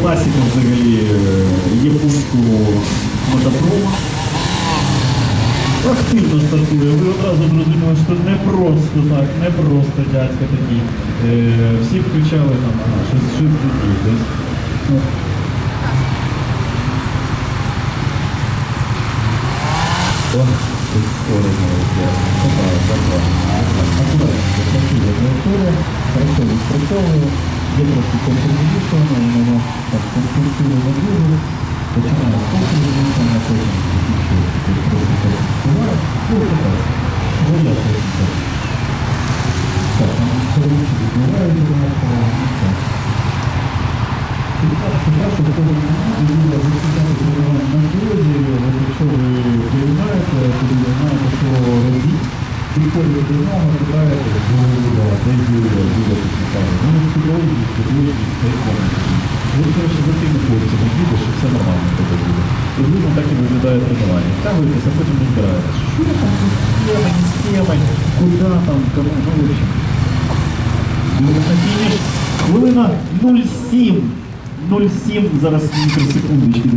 класика взагалі є пуску мотопрома. Активно стартує, ви одразу зрозуміли, що не просто так, не просто дядька такі. Всі включали там щось щось такі. Ох, тут скоро Попали, попали. Аккуратно, спрацьовує, спрацьовує. красиво траєкторія, хорошо відпрацьовує, є трошки компромісовано, і воно так конструктивно надвигує, починає скоки вивішення, потім закінчується, тут трохи так впливає, ну, така, своя техніка. Так, там коротше відбувають, так. Перше, до того моменту, ви зачитали перебування на дорозі, от якщо ви приймаєте, тоді ви знаєте, що робіть, приходите до нього, питаєте, Юля, де Юля, Юля підпитає. Ну, судові, судові, Ви, коротше, за тими хлопцями їдеш, що все нормально в тебе буде. Приблизно так і виглядає тренування. Втягуєтесь, а потім розбираєтесь. Що я там, з схеми, не схеми, куди там, кому, ну, в общем. Ну, на фініш хвилина 0,7. 0,7 зараз мікросекундочки.